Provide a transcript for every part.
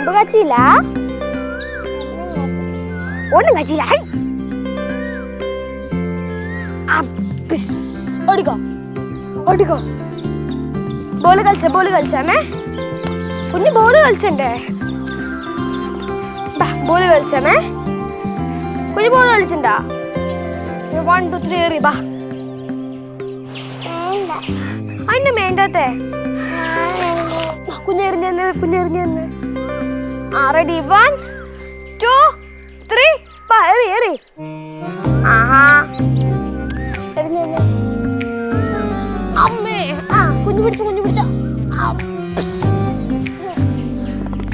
കമ്പ് കച്ചില്ല ഒന്നും കച്ചില്ല. ഓടിക്കോ. ഓടിക്കോ. ബോൾ കളിച്ച ബോൾ കളിച്ചാണേ കുഞ്ഞ് ബോൾ കളിച്ചണ്ടേ? ബോൾ കളിച്ചാമേ കുഞ്ഞ് ബോൾ കളിച്ചിണ്ടാ? വൺ ടു ത്രീ എറി ബാ അതിന്റെ മേണ്ടാത്തെ? കുഞ്ഞെറിഞ്ഞെന്ന് കുഞ്ഞെറിഞ്ഞെന്ന് റെഡി വൺ ടു ത്രീ എറി എറി ആഹാ. അമ്മേ. ആ കുഞ്ഞു പിടിച്ചു കുഞ്ഞു പിടിച്ച.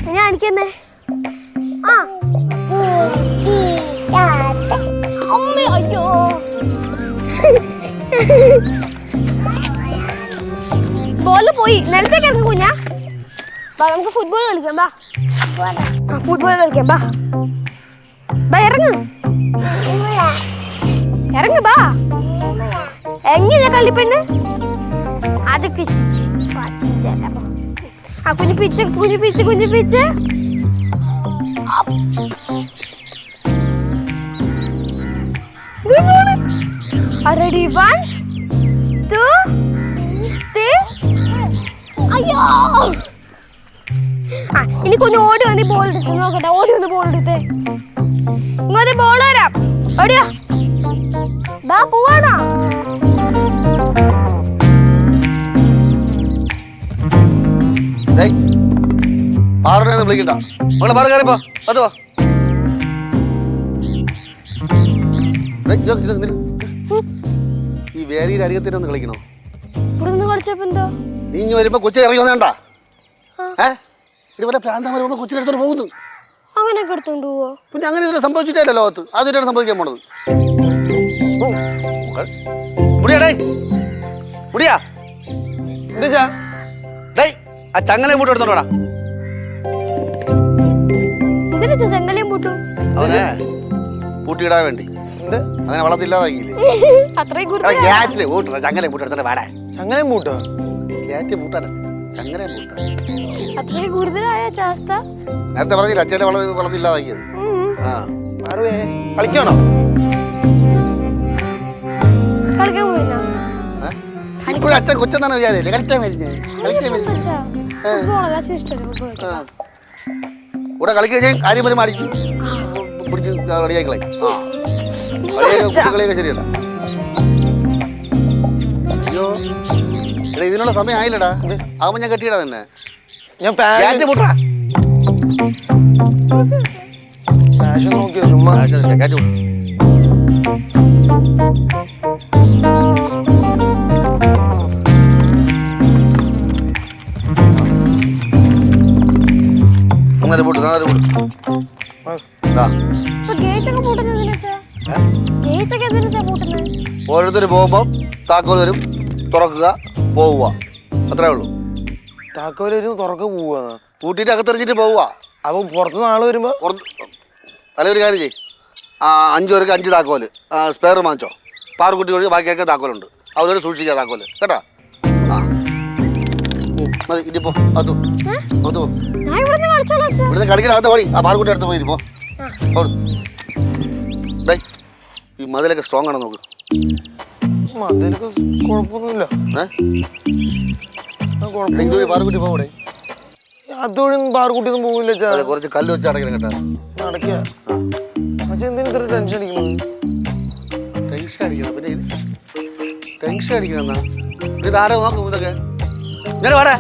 ഞാൻ അടിക്കുന്നേ ആ. അമ്മേ അയ്യോ. ബോൾ പോയി. നിലത്തേക്ക് ഇറങ്ങി കുഞ്ഞാ? വാ നമുക്ക് ഫുട്ബോൾ കളിക്കാം ആ ഫുട്ബോൾ കളിക്കാം ബാ. ബാ ഇറങ്ങ്. ഇറങ്ങ് ബാ. എങ്ങനെ കളിപ്പെണ്ണ് അതൊക്കെ ആ കുഞ്ഞിപ്പിച്ച് കുഞ്ഞിപ്പിച്ച് കുഞ്ഞിപ്പിച്ച് പിച്ച് കുഞ്ഞു പിച്ച് റെഡി വൺ ടു ത്രീ അയ്യോ. ആ ഇനി കുഞ്ഞു ഓടി വന്ന് ബോൾ എടുത്ത് നോക്കട്ടെ ഓടി വന്ന് ബോൾ എടുത്ത്. ഇങ്ങോട്ട് ബോൾ തരാം ഓടിയാ? ബാ പോവാണോ? പാറുനെ വിളിക്കണ്ട. മകളെ പാറ കയറിപ്പോ? അത് വാ. ഈ വേരിയിൽ അരികത്തിനൊന്ന് കളിക്കണോ? ഇവിടെ നിന്ന് കളിച്ചപ്പോ എന്തോ? നീ ഇനി വരുമ്പോ കൊച്ചിനെ ഇറങ്ങി വന്നേണ്ട? ഏ? ഇതുപോലെ പ്രാന്തമാരെ കൊച്ചിനെടുത്തോണ്ട് പോകുന്നു. അങ്ങനെയൊക്കെ എടുത്തോണ്ട് പോവോ? പിന്നെ അങ്ങനെ ഇതുവരെ സംഭവിച്ചിട്ടില്ല ലോകത്ത്. ആദ്യമായിട്ടാണ് സംഭവിക്കാൻ പോണത്. ഓ, മകൾ. മുടിയാ എന്താ ഡേയ് ആ ചങ്ങലെ മൂട്ട് എടുത്തോണ്ടാ ചെങ്കലയും പൂട്ടും? അവനെ പൂട്ടിയിടാൻ വേണ്ടി. എന്ത്? അങ്ങനെ വളർത്തില്ലാതാക്കിയില്ലേ അത്രയും ചങ്ങലയും കുറിച്ച് ഗ്യാറ്റിൽ ചങ്ങലയും ചങ്ങലെ കൂട്ടെടുത്തന്നെ പാടാ ചങ്ങനെ മൂട്ടോ ഗ്യാറ്റ് പൂട്ടാണ് ചങ്ങലെ പൂട്ടാൻ അത്രയും കൂടുതലായ ചാസ്ത? നേരത്തെ പറഞ്ഞില്ല അച്ഛനെ വള വളർത്തില്ലാതാക്കിയത്. ആ. മാറുവേ കളിക്കണോ അച്ഛൻ കൊച്ചെന്നാണ് വിചാരിച്ചത്. കളിക്കാൻ വരുന്നേ. കളിക്കാൻ കൂടെ കളിക്കുക ഞാൻ കാര്യം വരെ മാറി പിടിച്ച് റെഡിയാക്കി കളയും കളിയൊക്കെ ശരിയല്ല. അയ്യോ. എടാ ഇതിനുള്ള സമയം ആയില്ലടാ. ആവുമ്പോ ഞാൻ കെട്ടിയിടാ തന്നെ ഞാൻ പൂട്ടാ. ഫാഷൻ നോക്കിയോ ചുമ്മാ. അങ്ങനെ പൂട്ട്. നാല് പൂട്ട് എന്തിനാ ഓരോരുത്തർ പോകുമ്പോൾ താക്കോൽ വരും തുറക്കുക. പോവുക. അത്രേ ഉള്ളൂ. താക്കോൽ വരുമ്പോ തുറക്ക പോവാ പൂട്ടിയിട്ട് അകത്തെറിഞ്ഞിട്ട് പോവുക. അപ്പൊ പുറത്തുനിന്ന് ആൾ വരുമ്പോ? പുറത്ത് അല്ലെ ഒരു കാര്യം ചെയ്യ്. ആ അഞ്ച് പേർക്ക് അഞ്ച് താക്കോൽ. സ്പെയർ വാങ്ങിച്ചോ. പാറുകുട്ടി ഒഴിച്ച് ബാക്കിയൊക്കെ താക്കോലുണ്ട്. അവരോട് സൂക്ഷിക്കുക താക്കോൽ. കേട്ടാ? ആ. മതി ഇനിയിപ്പോ അത് അത് ഞാൻ ഇവിടെ കളിച്ചോളാം അച്ഛാ. ഇവിടുന്ന് കളിക്കാൻ അകത്ത് പോയി ആ പാറുകുട്ടി അടുത്ത് പോയി പോ. ഓട്. ഡേയ് ഈ മതിലൊക്കെ സ്ട്രോങ് ആണോ നോക്ക്. അതിനൊക്കെ കുഴപ്പമൊന്നുമില്ല. ഏഹ് പാറുകുട്ടി പോകൂടെ അതുവഴി പാറക്കുട്ടിയൊന്നും പോകില്ല ചാ. അതെ കുറച്ച് കല്ല് വെച്ച് അടക്കണം കേട്ടോ. അച്ഛൻ എന്തിനു ഇത്ര ടെൻഷൻ അടിക്കുന്നത് ടെൻഷൻ അടിക്കണം പിന്നെ ഇത്. ടെൻഷൻ അടിക്കണം എന്നാ. ഇത് ആരെ നോക്കും ഇതൊക്കെ? ഞാൻ വാടാ.